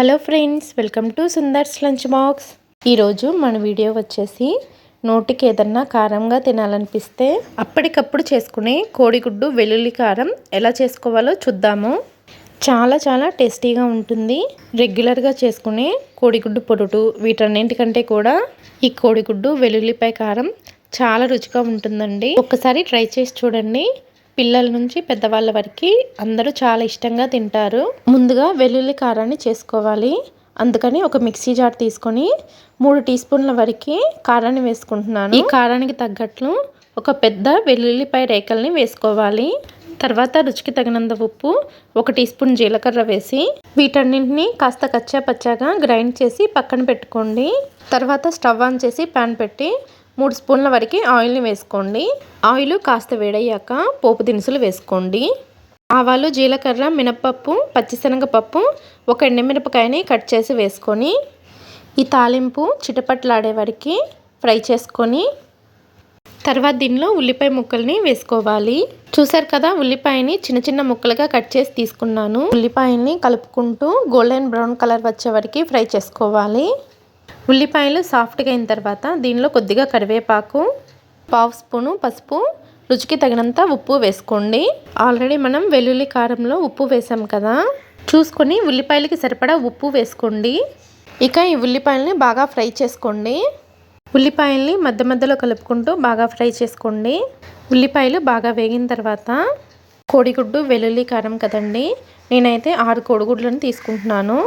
Hello friends welcome to Sundar's lunch box. ఈరోజు మన video వచ్చేసి నోటికి ఏదన్నా కారంగా తినాలనిపిస్తే అప్పటికప్పుడు చేసుకునే కోడిగుడ్డు వెల్లుల్లి కారం ఎలా చేసుకోవాలో చూద్దాము. చాలా చాలా టేస్టీగా ఉంటుంది. రెగ్యులర్గా చేసుకునే కోడిగుడ్డు పొరుటు వీటన్నింటికంటే కూడా ఈ కోడిగుడ్డు వెల్లుల్లిపాయ కారం చాలా రుచిగా ఉంటుందండి. ఒక్కసారి ట్రై చేసి చూడండి. పిల్లల నుంచి పెద్దవాళ్ళ వరకు అందరూ చాలా ఇష్టంగా తింటారు. ముందుగా వెల్లుల్లి కారాన్ని చేసుకోవాలి. అందుకని ఒక మిక్సీ జార్ తీసుకొని మూడు టీ స్పూన్ల వరకు కారాన్ని వేసుకుంటున్నాను. ఈ కారానికి తగ్గట్లు ఒక పెద్ద వెల్లుల్లిపాయ రేకల్ని వేసుకోవాలి. తర్వాత రుచికి తగినంత ఉప్పు ఒక టీ స్పూన్ జీలకర్ర వేసి వీటన్నింటిని కాస్త కచ్చా పచ్చాగా గ్రైండ్ చేసి పక్కన పెట్టుకోండి. తర్వాత స్టవ్ ఆన్ చేసి ప్యాన్ పెట్టి మూడు స్పూన్ల వరకు ఆయిల్ని వేసుకోండి. ఆయిల్ కాస్త వేడయ్యాక పోపు దినుసులు వేసుకోండి. ఆవాలు జీలకర్ర మినపప్పు పచ్చిశనగపప్పు ఒక ఎండుమిరపకాయని కట్ చేసి వేసుకొని ఈ తాలింపు చిటపట్లాడే వరకు ఫ్రై చేసుకొని తర్వాత దీనిలో ఉల్లిపాయ ముక్కల్ని వేసుకోవాలి. చూసారు కదా ఉల్లిపాయని చిన్న చిన్న ముక్కలుగా కట్ చేసి తీసుకున్నాను. ఉల్లిపాయని కలుపుకుంటూ గోల్డెన్ బ్రౌన్ కలర్ వచ్చే వరకు ఫ్రై చేసుకోవాలి. ఉల్లిపాయలు సాఫ్ట్గా అయిన తర్వాత దీనిలో కొద్దిగా కరివేపాకు పావు స్పూను పసుపు రుచికి తగినంత ఉప్పు వేసుకోండి. ఆల్రెడీ మనం వెల్లుల్లి కారంలో ఉప్పు వేసాం కదా. చూసుకొని ఉల్లిపాయలకి సరిపడా ఉప్పు వేసుకోండి. ఇక ఈ ఉల్లిపాయలని బాగా ఫ్రై చేసుకోండి. ఉల్లిపాయల్ని మధ్య మధ్యలో కలుపుకుంటూ బాగా ఫ్రై చేసుకోండి. ఉల్లిపాయలు బాగా వేగిన తర్వాత కోడిగుడ్డు వెల్లుల్లి కారం కదండి. నేనైతే ఆరు కోడిగుడ్లను తీసుకుంటున్నాను.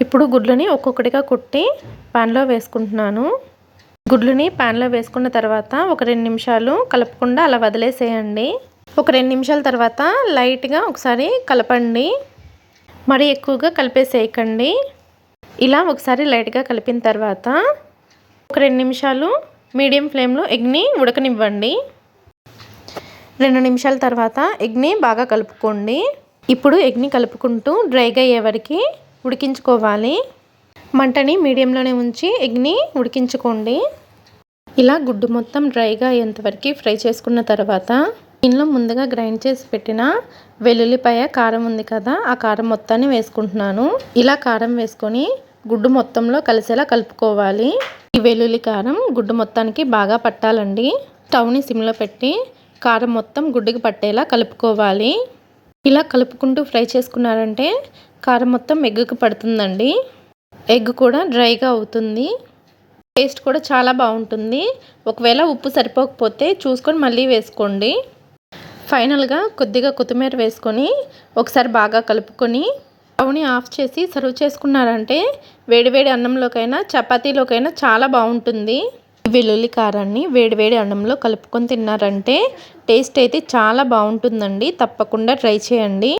ఇప్పుడు గుడ్లని ఒక్కొక్కటిగా కుట్టి పాన్లో వేసుకుంటున్నాను. గుడ్లని పాన్లో వేసుకున్న తర్వాత ఒక రెండు నిమిషాలు కలపకుండా అలా వదిలేసేయండి. ఒక రెండు నిమిషాల తర్వాత లైట్గా ఒకసారి కలపండి. మరి ఎక్కువగా కలిపేసేయకండి. ఇలా ఒకసారి లైట్గా కలిపిన తర్వాత ఒక రెండు నిమిషాలు మీడియం ఫ్లేమ్లో ఎగ్ని ఉడకనివ్వండి. రెండు నిమిషాల తర్వాత ఎగ్ని బాగా కలుపుకోండి. ఇప్పుడు ఎగ్ని కలుపుకుంటూ డ్రైగా అయ్యే వరకు ఉడికించుకోవాలి. మంటని మీడియంలోనే ఉంచి ఎగ్ని ఉడికించుకోండి. ఇలా గుడ్డు మొత్తం డ్రైగా అయ్యేంతవరకు ఫ్రై చేసుకున్న తర్వాత దీనిలో ముందుగా గ్రైండ్ చేసి పెట్టిన వెల్లుల్లిపాయ కారం ఉంది కదా ఆ కారం మొత్తాన్ని వేసుకుంటున్నాను. ఇలా కారం వేసుకొని గుడ్డు మొత్తంలో కలిసేలా కలుపుకోవాలి. ఈ వెల్లుల్లి కారం గుడ్డు మొత్తానికి బాగా పట్టాలండి. స్టవ్ని సిమ్లో పెట్టి కారం మొత్తం గుడ్డుకి పట్టేలా కలుపుకోవాలి. ఇలా కలుపుకుంటూ ఫ్రై చేసుకున్నారంటే కారం మొత్తం ఎగ్గుకి పడుతుందండి. ఎగ్ కూడా డ్రైగా అవుతుంది. టేస్ట్ కూడా చాలా బాగుంటుంది. ఒకవేళ ఉప్పు సరిపోకపోతే చూసుకొని మళ్ళీ వేసుకోండి. ఫైనల్గా కొద్దిగా కొత్తిమీర వేసుకొని ఒకసారి బాగా కలుపుకొని స్టవ్ని ఆఫ్ చేసి సర్వ్ చేసుకున్నారంటే వేడివేడి అన్నంలోకైనా చపాతీలోకైనా చాలా బాగుంటుంది. వెల్లుల్లి కారాన్ని వేడివేడి అన్నంలో కలుపుకొని తిన్నారంటే టేస్ట్ అయితే చాలా బాగుంటుందండి. తప్పకుండా ట్రై చేయండి.